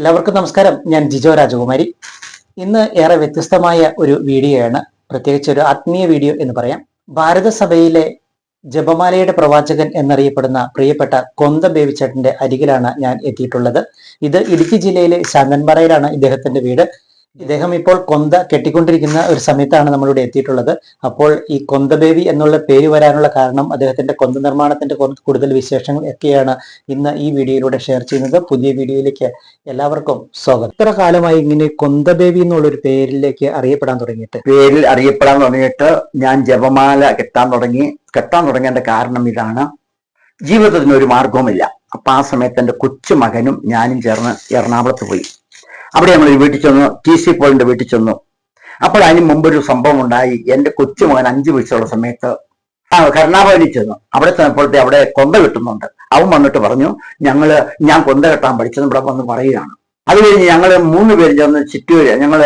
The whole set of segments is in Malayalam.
എല്ലാവർക്കും നമസ്കാരം. ഞാൻ ജിജോ രാജകുമാരി. ഇന്ന് ഏറെ വ്യത്യസ്തമായ ഒരു വീഡിയോയാണ്. പ്രത്യേകിച്ച് ഒരു ആത്മീയ വീഡിയോ എന്ന് പറയാം. ഭാരതസഭയിലെ ജപമാലയുടെ പ്രവാചകൻ എന്നറിയപ്പെടുന്ന പ്രിയപ്പെട്ട കൊന്ത ബേബിച്ചേട്ടന്റെ അരികിലാണ് ഞാൻ എത്തിയിട്ടുള്ളത്. ഇത് ഇടുക്കി ജില്ലയിലെ ശാന്തൻപാറയിലാണ് ഇദ്ദേഹത്തിന്റെ വീട്. ഇദ്ദേഹം ഇപ്പോൾ കൊന്ത കെട്ടിക്കൊണ്ടിരിക്കുന്ന ഒരു സമയത്താണ് നമ്മളിവിടെ എത്തിയിട്ടുള്ളത്. അപ്പോൾ ഈ കൊന്ത ബേബി എന്നുള്ള പേര് വരാനുള്ള കാരണം അദ്ദേഹത്തിന്റെ കൊന്ത നിർമ്മാണത്തിന്റെ കൂടുതൽ വിശേഷങ്ങൾ ഒക്കെയാണ് ഇന്ന് ഈ വീഡിയോയിലൂടെ ഷെയർ ചെയ്യുന്നത്. പുതിയ വീഡിയോയിലേക്ക് എല്ലാവർക്കും സ്വാഗതം. ഇത്ര കാലമായി ഇങ്ങനെ കൊന്ത ബേബി എന്നുള്ള ഒരു പേരിലേക്ക് അറിയപ്പെടാൻ തുടങ്ങിയിട്ട്. പേരിൽ അറിയപ്പെടാൻ തുടങ്ങിയിട്ട് ഞാൻ ജപമാല കെട്ടാൻ തുടങ്ങി. കെട്ടാൻ തുടങ്ങേണ്ട കാരണം ഇതാണ്. ജീവിതത്തിന് ഒരു മാർഗവുമില്ല അപ്പൊ ആ സമയത്ത് എന്റെ കൊച്ചു മകനും ഞാനും ചേർന്ന് എറണാകുളത്ത് പോയി. അവിടെ നമ്മൾ വീട്ടിൽ ചെന്നു ടി സി പോളിന്റെ വീട്ടിൽ ചെന്നു. അപ്പോൾ അതിന് മുമ്പ് ഒരു സംഭവം ഉണ്ടായി. എന്റെ കൊച്ചുമകൻ അഞ്ചു വയസ്സുള്ള സമയത്ത് ആ കരുണാഭവനിൽ ചെന്നു. അവിടെ ചെന്നപ്പോഴത്തെ അവിടെ കൊന്ത കിട്ടുന്നുണ്ട് അവൻ വന്നിട്ട് പറഞ്ഞു ഞങ്ങൾ ഞാൻ കൊന്ത കെട്ടാൻ പഠിച്ചത് ഇവിടെ വന്ന് പറയുകയാണ്. അത് കഴിഞ്ഞ് ഞങ്ങൾ മൂന്ന് പേര് ചെന്ന് ചിറ്റൂര് ഞങ്ങൾ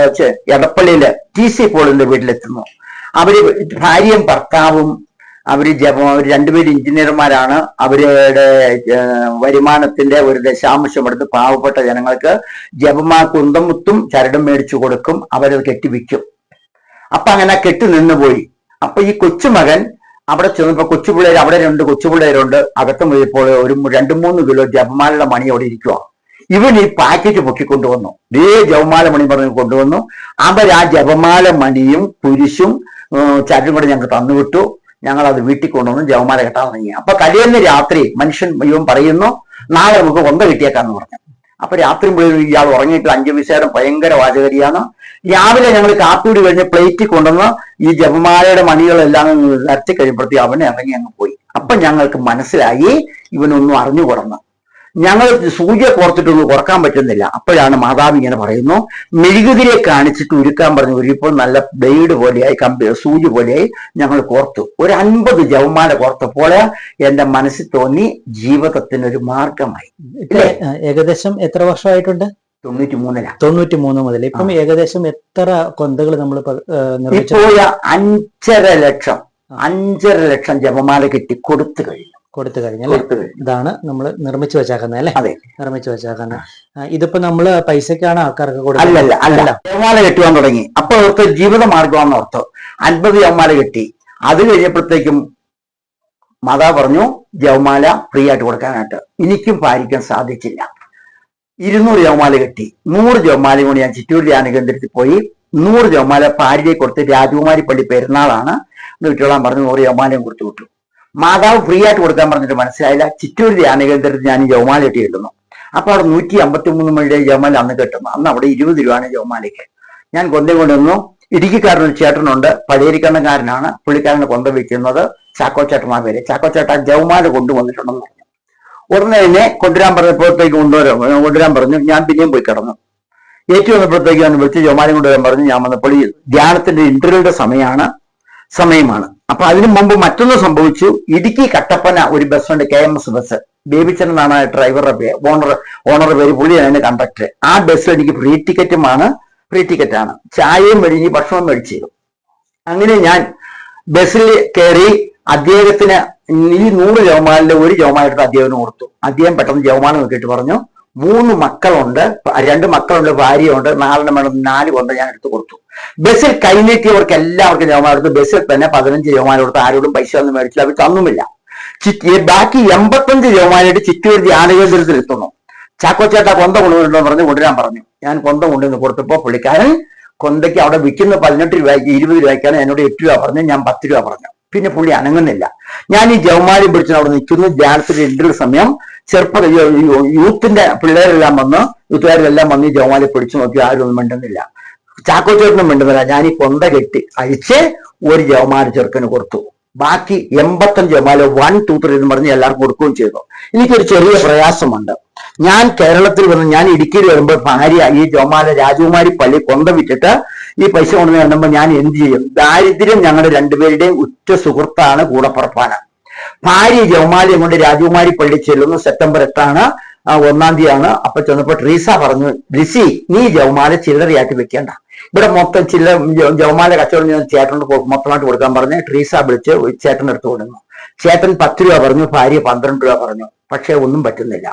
എടപ്പള്ളിയിലെ ടി സി പോളിന്റെ വീട്ടിലെത്തുന്നു. അവർ ഭാര്യയും ഭർത്താവും അവർ ജപം അവർ രണ്ടുപേരും എഞ്ചിനീയർമാരാണ്. അവരുടെ വരുമാനത്തിന്റെ ഒരു ദശാംശം എടുത്ത് പാവപ്പെട്ട ജനങ്ങൾക്ക് ജപമാ കുന്തമുത്തും ചരടും മേടിച്ചു കൊടുക്കും. അവരത് കെട്ടിവിക്കും. അപ്പൊ അങ്ങനെ കെട്ടി നിന്ന് പോയി അപ്പൊ ഈ കൊച്ചുമകൻ അവിടെ ചെന്നപ്പോ കൊച്ചുപിള്ളേർ അവിടെ രണ്ട് കൊച്ചുപിള്ളേരുണ്ട്. അകത്ത് പോയപ്പോൾ ഒരു രണ്ടു മൂന്ന് കിലോ ജപമാലയുടെ മണി അവിടെ ഇരിക്കുക ഇവൻ ഈ പാക്കറ്റ് പൊക്കി കൊണ്ടുവന്നു ദേ ജപമാല മണി പറഞ്ഞ് കൊണ്ടുവന്നു. അവർ ആ ജപമാല മണിയും കുരിശും ചരടും കൂടെ ഞങ്ങൾക്ക് തന്നുവിട്ടു. ഞങ്ങൾ അത് വീട്ടിൽ കൊണ്ടുവന്ന് ജവമാല കെട്ടാൻ തുടങ്ങി അപ്പൊ കഴിയുന്ന രാത്രി മനുഷ്യൻ ഇവൻ പറയുന്നു നാളെ നമുക്ക് കൊന്ത കിട്ടിയേക്കാന്ന് പറഞ്ഞു. അപ്പൊ രാത്രി മുഴുവൻ ഇയാൾ ഉറങ്ങിയിട്ട് അഞ്ചു വിശേഷം ഭയങ്കര വാചകരിയാണ്. രാവിലെ ഞങ്ങൾ കാപ്പിടി കഴിഞ്ഞ് പ്ലേറ്റിൽ കൊണ്ടുവന്ന് ഈ ജപമാലയുടെ മണികളെല്ലാം നിരത്തി കഴിയുമ്പോഴത്തേക്ക് അവനെ ഇറങ്ങി അങ്ങ് പോയി. അപ്പൊ ഞങ്ങൾക്ക് മനസ്സിലായി ഇവനൊന്നും അറിഞ്ഞുകൂടന്ന്. ഞങ്ങൾ സൂചിയെ കോർത്തിട്ടൊന്നും കുറയ്ക്കാൻ പറ്റുന്നില്ല. അപ്പോഴാണ് മാതാവ് ഇങ്ങനെ പറയുന്നു മെഴുകുതിരെ കാണിച്ചിട്ട് ഉരുക്കാൻ പറഞ്ഞു ഉരുപ്പോൾ നല്ല ബ്ലേഡ് പോലെയായി കമ്പി സൂചി പോലെയായി ഞങ്ങൾ കോർത്തു. ഒരു അൻപത് ജവമാല കോർത്തപ്പോൾ എന്റെ മനസ്സിൽ തോന്നി ജീവിതത്തിനൊരു മാർഗമായി. ഏകദേശം എത്ര വർഷമായിട്ടുണ്ട്? തൊണ്ണൂറ്റി മൂന്നില തൊണ്ണൂറ്റി മൂന്ന് മുതൽ ഇപ്പം ഏകദേശം എത്ര കൊന്തകൾ നമ്മൾ ഇപ്പോൾ അഞ്ചര ലക്ഷം അഞ്ചര ലക്ഷം ജപമാല കിട്ടി കൊടുത്തു കഴിഞ്ഞു. കൊടുത്തു അല്ലെ? ഇതാണ് നമ്മൾ നിർമ്മിച്ചു വെച്ചേക്കുന്നത് അല്ലേ? അതെ. നിർമ്മിച്ചു വെച്ചേക്കുന്നത്. ഇതിപ്പോ നമ്മൾ പൈസക്കാണ് ആൾക്കാർക്ക് കൊടുക്കുന്നത്. അല്ലല്ല അല്ല. ജപമാല കെട്ടുവാൻ തുടങ്ങി. അപ്പൊ അവർക്ക് ജീവിത മാർഗമാണെന്ന് ഓർത്തു. അൻപത് ജവമാല കെട്ടി. അത് കഴിഞ്ഞപ്പോഴത്തേക്കും മാതാ പറഞ്ഞു ജവമാല ഫ്രീ ആയിട്ട് കൊടുക്കാനായിട്ട് എനിക്കും പാലിക്കാൻ സാധിച്ചില്ല. ഇരുന്നൂറ് ജവമാല കെട്ടി. നൂറ് ജവമാലയും കൊണ്ട് ഞാൻ ചിറ്റൂർ ധ്യാന കേന്ദ്രത്തിൽ പോയി. നൂറ് ജവമാല പാരിയെ കൊടുത്ത് രാജകുമാരി പള്ളി പെരുന്നാളാണ്. എന്ന് വിട്ടോളാൻ പറഞ്ഞു നൂറ് ജവമാലയും കൊടുത്തു വിട്ടു. മാതാവ് ഫ്രീ ആയിട്ട് കൊടുക്കാൻ പറഞ്ഞിട്ട് മനസ്സിലായില്ല. ചിറ്റൂർ ധ്യാന കേന്ദ്രത്തിൽ ഞാൻ ഈ ജവമാല കെട്ടി കിട്ടുന്നു അപ്പൊ അവിടെ നൂറ്റി അമ്പത്തി മൂന്ന് മണിയുടെ ജവമാല അന്ന് കിട്ടുന്നു അന്ന് അവിടെ ഇരുപത് രൂപയാണ് ജവമാലയ്ക്ക്. ഞാൻ കൊന്തം കൊണ്ടുവന്നു ഇടുക്കിക്കാരനൊരു ചേട്ടനുണ്ട്. പഴയരിക്കണ്ണക്കാരനാണ് പുള്ളിക്കാരനെ കൊന്ത വെക്കുന്നത് ചാക്കോ ചേട്ടനാ പേര്. ചാക്കോ ചേട്ടൻ ജവമാല കൊണ്ടുവന്നിട്ടുണ്ടെന്ന് പറഞ്ഞു. ഉടനെ തന്നെ കൊണ്ടുവരാൻ പറഞ്ഞപ്പോഴത്തേക്ക് കൊണ്ടുവരാൻ കൊണ്ടുവരാൻ പറഞ്ഞു. ഞാൻ പിന്നെയും പോയി കിടന്നു. ഏറ്റു വന്നപ്പോഴത്തേക്ക് ഞാൻ വിളിച്ച് ജവമാല കൊണ്ടുവരാൻ പറഞ്ഞു. ഞാൻ വന്നപ്പോൾ ഈ ധ്യാനത്തിന്റെ ഇന്റർവ്യൂയുടെ സമയമാണ് സമയമാണ്. അപ്പൊ അതിനു മുമ്പ് മറ്റൊന്ന് സംഭവിച്ചു. ഇടുക്കി കട്ടപ്പന ഒരു ബസ്സുണ്ട് K M S bus Babichan എന്നാണ് ഡ്രൈവറുടെ ഓണർ ഓണറുടെ പേര് പുള്ളിയാണ് അതിന്റെ കണ്ടക്ടർ ആ ബസ് എനിക്ക് ഫ്രീ ടിക്കറ്റുമാണ് ഫ്രീ ടിക്കറ്റ് ആണ്. ചായയും മേടിച്ച് ഭക്ഷണവും മേടിച്ചു അങ്ങനെ ഞാൻ ബസ്സിൽ കയറി അദ്ദേഹത്തിന് ഈ നൂറ് ജവമാലിന്റെ ഒരു ജവമാനെടുത്ത് അദ്ദേഹം ഓർത്തു അദ്ദേഹം പെട്ടെന്ന് ജവമാനം നോക്കിയിട്ട് പറഞ്ഞു. മൂന്ന് മക്കളുണ്ട് രണ്ട് മക്കളുണ്ട് ഭാര്യയുണ്ട് നാലെണ്ണം വേണം നാല് കൊണ്ട് ഞാൻ എടുത്തു കൊടുത്തു. ബസ്സിൽ കൈനീട്ടിയവർക്ക് എല്ലാവർക്കും ജവമാനം കൊടുത്തു. ബസ്സിൽ തന്നെ പതിനഞ്ച് ജവമാനം കൊടുത്ത് ആരോടും പൈസ ഒന്നും മേടിച്ചില്ല അവർ തന്നുമില്ല. ബാക്കി എൺപത്തഞ്ച് ജവമാനായിട്ട് ചിറ്റൂർ ധ്യാനകേന്ദ്രത്തിൽ എത്തുന്നു. ചാക്കോ ചേട്ടാ കൊന്ത കൊണ്ടുവരണമെന്ന് പറഞ്ഞ് കൊണ്ടുവരാൻ പറഞ്ഞു. ഞാൻ കൊന്ത കൊണ്ടുവന്ന് കൊടുത്തപ്പോ പുള്ളിക്കാരൻ കൊന്തയ്ക്ക് അവിടെ വിൽക്കുന്ന പതിനെട്ട് രൂപയ്ക്ക് ഇരുപത് രൂപയ്ക്കാണ് എന്നോട് എട്ട് രൂപ പറഞ്ഞു ഞാൻ പത്ത് രൂപ പറഞ്ഞു. പിന്നെ പുള്ളി അനങ്ങുന്നില്ല. ഞാൻ ഈ ജവമാലി പിടിച്ച് അവിടെ നിൽക്കുന്നു. ധ്യാനത്തിൽ ഇന്റർവ്യൂ സമയം. ചെറുപ്പ യൂത്തിന്റെ പിള്ളേരെല്ലാം വന്ന് യൂത്തുകാരെല്ലാം വന്ന് ഈ ജവമാലി പിടിച്ചു നോക്കി. ആരും ഒന്നും മിണ്ടുന്നില്ല. ചാക്കോ ചേട്ടനും മിണ്ടുന്നില്ല. ഞാൻ ഈ കൊന്ത കെട്ടി അഴിച്ച് ഒരു ജവമാലി ചെറുക്കന് കൊടുത്തു. ബാക്കി എൺപത്തഞ്ച് ജവമാല വൺ ടു ത്രീ എന്ന് പറഞ്ഞ് എല്ലാവർക്കും കൊടുക്കുകയും ചെയ്തു. എനിക്കൊരു ചെറിയ പ്രയാസമുണ്ട്. ഞാൻ കേരളത്തിൽ വന്ന് ഞാൻ ഇടുക്കിയിൽ വരുമ്പോൾ ഭാര്യ ഈ ജവമാല രാജകുമാരി പള്ളി കൊന്ത വിറ്റിട്ട് ഈ പൈസ കൊണ്ടു കണ്ടുമ്പോൾ ഞാൻ എന്ത് ചെയ്യും? ദാരിദ്ര്യം ഞങ്ങളുടെ രണ്ടുപേരുടെയും ഉറ്റ സുഹൃത്താണ് കൂടപ്പുറപ്പാണ് ഭാര്യ ജവമാലിയും കൊണ്ട് രാജകുമാരി പള്ളി ചെല്ലുന്നു. സെപ്റ്റംബർ എട്ടാണ് ഒന്നാം തീയതിയാണ്. അപ്പൊ ചെന്നപ്പോ ട്രീസ പറഞ്ഞു ലിസി നീ ജവമാല ചില്ലറയാക്കി വെക്കേണ്ട. ഇവിടെ മൊത്തം ചില്ല ജവമാല കച്ചവടം ചെയ്യുന്ന ചേട്ടനോട് മൊത്തമായിട്ട് കൊടുക്കാൻ പറഞ്ഞ് ട്രീസ വിളിച്ച് ചേട്ടൻ എടുത്തു കൊടുക്കുന്നു. ചേട്ടൻ പത്ത് രൂപ പറഞ്ഞു ഭാര്യ പന്ത്രണ്ട് രൂപ പറഞ്ഞു. പക്ഷെ ഒന്നും പറ്റുന്നില്ല.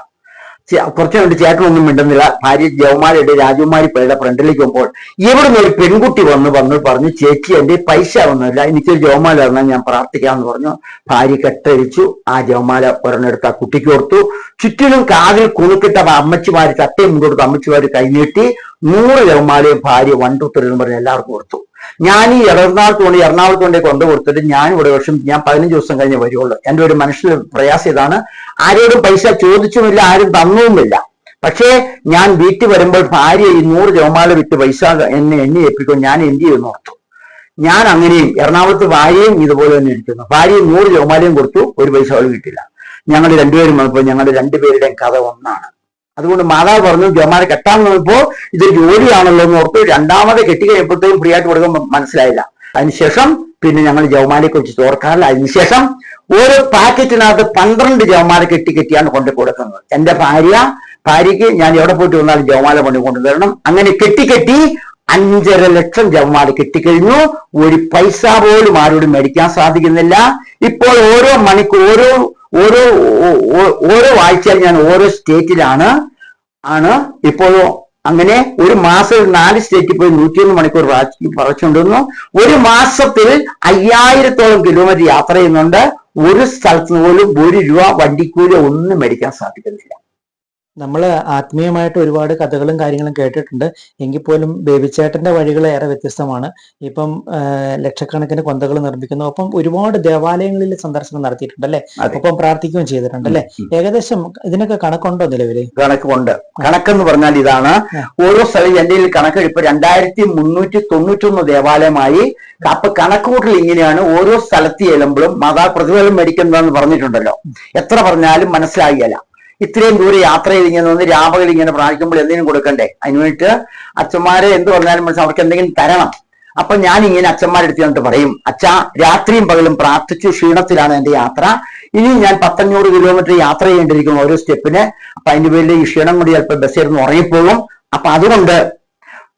കുറച്ചു വേണ്ടി ചേട്ടനൊന്നും മിണ്ടുന്നില്ല. ഭാര്യ ജവമാലയുടെ രാജകുമാരി പള്ളിയുടെ ഫ്രണ്ടിലേക്ക് പോകുമ്പോൾ ഇവിടുന്ന് ഒരു പെൺകുട്ടി വന്ന് വന്ന് പറഞ്ഞു ചേച്ചി എന്റെ പൈസ ഒന്നുമില്ല. എനിക്കൊരു ജവമാല വന്നാൽ ഞാൻ പ്രാർത്ഥിക്കാമെന്ന് പറഞ്ഞു. ഭാര്യ കെട്ടഴിച്ചു. ആ ജവമാല ഒരെണ്ണെടുത്ത് ആ കുട്ടിക്ക് കൊടുത്തു. ചുറ്റിലും കാതിൽ കുണുക്കിട്ട അമ്മച്ചിമാര് ചട്ടയും കൊടുത്ത് അമ്മച്ചിമാര് കൈനീട്ടി നൂറ് ജവമാലയും ഭാര്യ വണ്ടുത്തരെന്ന് പറഞ്ഞ് എല്ലാവർക്കും കൊടുത്തു. ഞാൻ ഈ എറണാകുളത്ത് കൊണ്ട് എറണാകുളത്ത് കൊണ്ടേ കൊണ്ടു കൊടുത്തിട്ട് ഞാൻ ഇവിടെ വർഷം ഞാൻ പതിനഞ്ച് ദിവസം കഴിഞ്ഞ് വരുള്ളൂ എന്റെ ഒരു മനസ്സിൽ പ്രയാസം ഇതാണ്. ആരോടും പൈസ ചോദിച്ചുമില്ല ആരും തന്നുമില്ല. പക്ഷേ ഞാൻ വീട്ടിൽ വരുമ്പോൾ ഭാര്യ ഈ നൂറ് ജോമാല വിറ്റ് പൈസ എന്നെ എണ്ണി ഏൽപ്പിക്കും. ഞാൻ എന്ത് ചെയ്യുന്നു ഓർത്തു. ഞാൻ അങ്ങനെയും എറണാകുളത്ത് ഭാര്യയും ഇതുപോലെ തന്നെ ഇരിക്കുന്നു. ഭാര്യയും നൂറ് ജോമാലയും കൊടുത്തു ഒരു പൈസ അവൾ കിട്ടില്ല ഞങ്ങൾ രണ്ടുപേരും വന്നപ്പോൾ ഞങ്ങളുടെ രണ്ടുപേരുടെയും കഥ ഒന്നാണ്. അതുകൊണ്ട് മാതാവ് പറഞ്ഞു ജോമാരെ കെട്ടാൻ വന്നപ്പോ ഇത് ജോലിയാണല്ലോ എന്ന് ഓർത്ത് രണ്ടാമത് കെട്ടി കഴിയുമ്പോഴത്തേക്കും ഫ്രീ ആയിട്ട് കൊടുക്കുമ്പോൾ മനസ്സിലായില്ല. അതിനുശേഷം പിന്നെ ഞങ്ങൾ ജവമാലയെ കുറിച്ച് തോർക്കാറില്ല അതിനുശേഷം ഒരു പാക്കറ്റിനകത്ത് പന്ത്രണ്ട് ജവമാല കെട്ടി കെട്ടിയാണ് കൊണ്ടു കൊടുക്കുന്നത്. എന്റെ ഭാര്യ ഭാര്യയ്ക്ക് ഞാൻ എവിടെ പോയിട്ട് വന്നാലും ജവമാല കൊണ്ട് കൊണ്ടുതരണം അങ്ങനെ കെട്ടി കെട്ടി അഞ്ചര ലക്ഷം ജവമാല കിട്ടിക്കഴിഞ്ഞു ഒരു പൈസ പോലും ആരോടും മേടിക്കാൻ സാധിക്കുന്നില്ല. ഇപ്പോൾ ഓരോ മണിക്കൂർ ഓരോ ഓരോ ഓരോ ആഴ്ചയിൽ ഞാൻ ഓരോ സ്റ്റേറ്റിലാണ് ആണ്. ഇപ്പോൾ അങ്ങനെ ഒരു മാസത്തിൽ നാല് സ്റ്റേറ്റിൽ പോയി നൂറ്റിയൊന്ന് മണിക്കൂർ പറിച്ചുകൊണ്ടിരുന്നു ഒരു മാസത്തിൽ അയ്യായിരത്തോളം കിലോമീറ്റർ യാത്ര ചെയ്യുന്നുണ്ട്. ഒരു സ്ഥലത്ത് പോലും ഒരു രൂപ വണ്ടിക്കൂലി ഒന്നും മേടിക്കാൻ സാധിക്കുന്നില്ല. നമ്മൾ ആത്മീയമായിട്ട് ഒരുപാട് കഥകളും കാര്യങ്ങളും കേട്ടിട്ടുണ്ട്. എങ്കിൽ പോലും ബേബിച്ചേട്ടന്റെ വഴികൾ ഏറെ വ്യത്യസ്തമാണ്. ഇപ്പം ലക്ഷക്കണക്കിന് കൊന്തകൾ നിർമ്മിക്കുന്നു. ഒപ്പം ഒരുപാട് ദേവാലയങ്ങളിൽ സന്ദർശനം നടത്തിയിട്ടുണ്ട് അല്ലെ. ഒപ്പം പ്രാർത്ഥിക്കുകയും ചെയ്തിട്ടുണ്ട് അല്ലെ? ഏകദേശം ഇതിനൊക്കെ കണക്കുണ്ടോ നിലവിൽ കണക്കുണ്ട്. കണക്കെന്ന് പറഞ്ഞാൽ ഇതാണ്. ഓരോ സ്ഥലം എന്റെ കയ്യിൽ കണക്ക് ഇപ്പൊ രണ്ടായിരത്തി മുന്നൂറ്റി തൊണ്ണൂറ്റൊന്ന് ദേവാലയമായി അപ്പൊ കണക്കുകൂട്ടൽ ഇങ്ങനെയാണ്. ഓരോ സ്ഥലത്ത് ചെല്ലുമ്പോഴും മാതാ പ്രതിഫലം മേടിക്കുന്നതെന്ന് പറഞ്ഞിട്ടുണ്ടല്ലോ. എത്ര പറഞ്ഞാലും മനസ്സിലാകില്ല ഇത്രയും ദൂരെ യാത്ര ചെയ്ത് ഇങ്ങനെ വന്ന് രാപകൽ ഇങ്ങനെ പ്രാർത്ഥിക്കുമ്പോൾ എന്തെങ്കിലും കൊടുക്കണ്ടേ? അതിന് വേണ്ടിയിട്ട് അച്ഛന്മാരെ എന്ത് പറഞ്ഞാലും മനസ്സിൽ അവർക്ക് എന്തെങ്കിലും തരണം. അപ്പൊ ഞാൻ ഇങ്ങനെ അച്ഛന്മാരെടുത്ത് എന്നിട്ട് പറയും അച്ഛാ രാത്രിയും പകലും പ്രാർത്ഥിച്ചു ക്ഷീണത്തിലാണ് എന്റെ യാത്ര. ഇനി ഞാൻ പത്തഞ്ഞൂറ് കിലോമീറ്റർ യാത്ര ചെയ്യേണ്ടിയിരിക്കുന്നു ഓരോ സ്റ്റെപ്പിന്. അപ്പൊ അതിന്റെ പേരിൽ ഈ ക്ഷീണം കൂടി ചിലപ്പോൾ ബസ് ഇരുന്ന് ഉറങ്ങിപ്പോകും. അപ്പൊ അതുകൊണ്ട്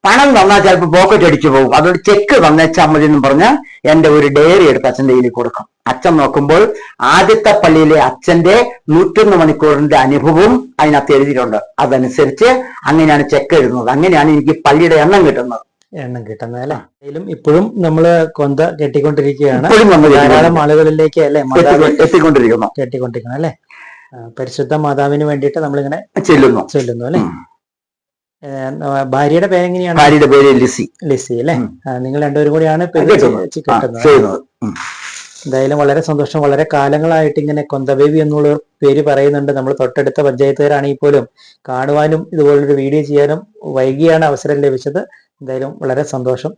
പണം തന്നാൽ ചിലപ്പോൾ പോക്കറ്റ് അടിച്ചു പോകും. അതുകൊണ്ട് ചെക്ക് തന്നേച്ചാൽ മതി എന്ന് പറഞ്ഞാൽ എന്റെ ഒരു ഡയറി എടുത്ത് അച്ഛന്റെ കയ്യിൽ കൊടുക്കും. അച്ഛൻ നോക്കുമ്പോൾ ആദ്യത്തെ പള്ളിയിലെ അച്ഛന്റെ നൂറ്റൊന്ന് മണിക്കൂറിന്റെ അനുഭവവും അതിനകത്ത് എഴുതിയിട്ടുണ്ട്. അതനുസരിച്ച് അങ്ങനെയാണ് ചെക്ക് എഴുതുന്നത്. അങ്ങനെയാണ് എനിക്ക് പള്ളിയുടെ എണ്ണം കിട്ടുന്നത്. എണ്ണം കിട്ടുന്നത് അല്ലെ? അതിലും ഇപ്പോഴും നമ്മൾ കൊന്ത കെട്ടിക്കൊണ്ടിരിക്കുകയാണ്. നമ്മൾ ധാരാളം ആളുകളിലേക്ക് അല്ലെ കെട്ടിക്കൊണ്ടിരിക്കുന്നു എത്തിക്കൊണ്ടിരിക്കുന്നു. കെട്ടിക്കൊണ്ടിരിക്കണം അല്ലെ? പരിശുദ്ധ മാതാവിന് വേണ്ടിയിട്ട് നമ്മളിങ്ങനെ ചെല്ലുന്നു. ചെല്ലുന്നു അല്ലെ. ഭാര്യയുടെ പേരെങ്ങനെയാണ്? ഭാര്യയുടെ പേര് ലിസി. ലിസി അല്ലെ? നിങ്ങൾ രണ്ടുപേരും കൂടിയാണ് കെട്ടുന്നത്. എന്തായാലും വളരെ സന്തോഷം. വളരെ കാലങ്ങളായിട്ട് ഇങ്ങനെ കൊന്തബേബി എന്നുള്ള പേര് പറയുന്നുണ്ട്. നമ്മൾ തൊട്ടടുത്ത പഞ്ചായത്തുകാരാണെങ്കിൽ പോലും കാണുവാനും ഇതുപോലൊരു വീഡിയോ ചെയ്യാനും വൈകിയാണ് അവസരം ലഭിച്ചത്. എന്തായാലും വളരെ സന്തോഷം.